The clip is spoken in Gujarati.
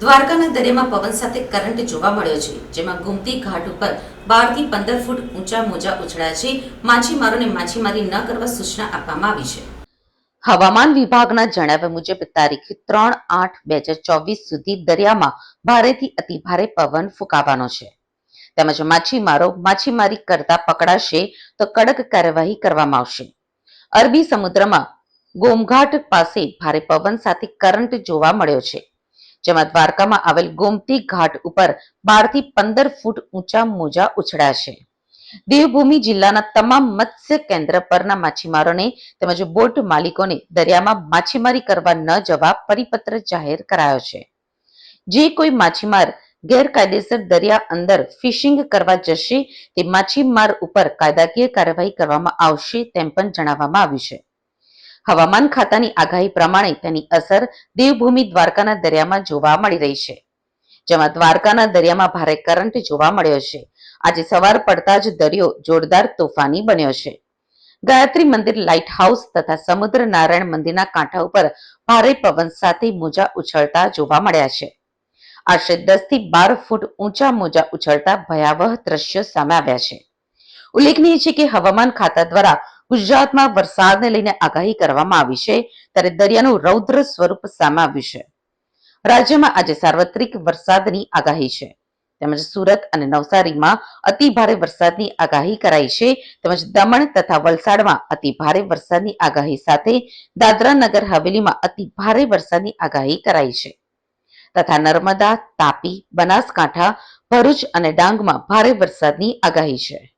દ્વારકાના દરિયામાં પવન સાથે કરંટ જોવા મળ્યો છે, જેમાં ગુમતી ઘાટ ઉપર બારથી પંદર ફૂટ ઊંચા મોજા ઉછળ્યા છે. માછીમારોને માછીમારી ન કરવા સૂચના આપવામાં આવી છે. હવામાન વિભાગના જણાવ્યા મુજબ, તારીખ ત્રણ આઠ બે હજાર ચોવીસ સુધી દરિયામાં ભારેથી અતિભારે પવન ફૂંકાવાનો છે. તેમજ માછીમારો માછીમારી કરતા પકડાશે તો કડક કાર્યવાહી કરવામાં આવશે. અરબી સમુદ્રમાં ગોમઘાટ પાસે ભારે પવન સાથે કરંટ જોવા મળ્યો છે. જેમાં દ્વારકામાં આવેલ ગોમતી ઘાટ ઉપર બારથી પંદર ફૂટ ઊંચા મોજા ઉછળ્યા છે. દેવભૂમિ જિલ્લાના તમામ મત્સ્ય કેન્દ્ર પરના માછીમારોને તેમજ બોટ માલિકોને દરિયામાં માછીમારી કરવા ન જવા પરિપત્ર જાહેર કરાયો છે. જે કોઈ માછીમાર ગેરકાયદેસર દરિયા અંદર ફિશિંગ કરવા જશે તે માછીમાર ઉપર કાયદાકીય કાર્યવાહી કરવામાં આવશે તેમ પણ જણાવવામાં આવ્યું છે. હવામાન ખાતાની આગાહી પ્રમાણે તેની અસર દેવભૂમિ દ્વારકાના દરિયામાં જોવા મળી રહી છે. જેમાં દ્વારકાના દરિયામાં ભારે કરંટ જોવા મળ્યો છે. આજે સવાર પડતા જ દરિયો જોરદાર તોફાની બન્યો છે. ગાયત્રી મંદિર લાઇટ હાઉસ તથા સમુદ્ર નારાયણ મંદિરના કાંઠા ઉપર ભારે પવન સાથે મોજા ઉછળતા જોવા મળ્યા છે. આશરે દસથી બાર ફૂટ ઊંચા મોજા ઉછળતા ભયાવહ દ્રશ્યો સામે આવ્યા છે. ઉલ્લેખનીય છે કે હવામાન ખાતા દ્વારા ગુજરાતમાં વરસાદને લઈને આગાહી કરવામાં આવી છે, ત્યારે દરિયાનું રૌદ્ર સ્વરૂપ સામે આવ્યું છે. રાજ્યમાં આજે સાર્વત્રિક વરસાદની આગાહી છે. તેમજ સુરત અને નવસારીમાં અતિ ભારે વરસાદની આગાહી કરાઈ છે. તેમજ દમણ તથા વલસાડમાં અતિ ભારે વરસાદની આગાહી સાથે દાદરા નગર હવેલીમાં અતિ ભારે વરસાદની આગાહી કરાઈ છે. તથા નર્મદા, તાપી, બનાસકાંઠા, ભરૂચ અને ડાંગમાં ભારે વરસાદની આગાહી છે.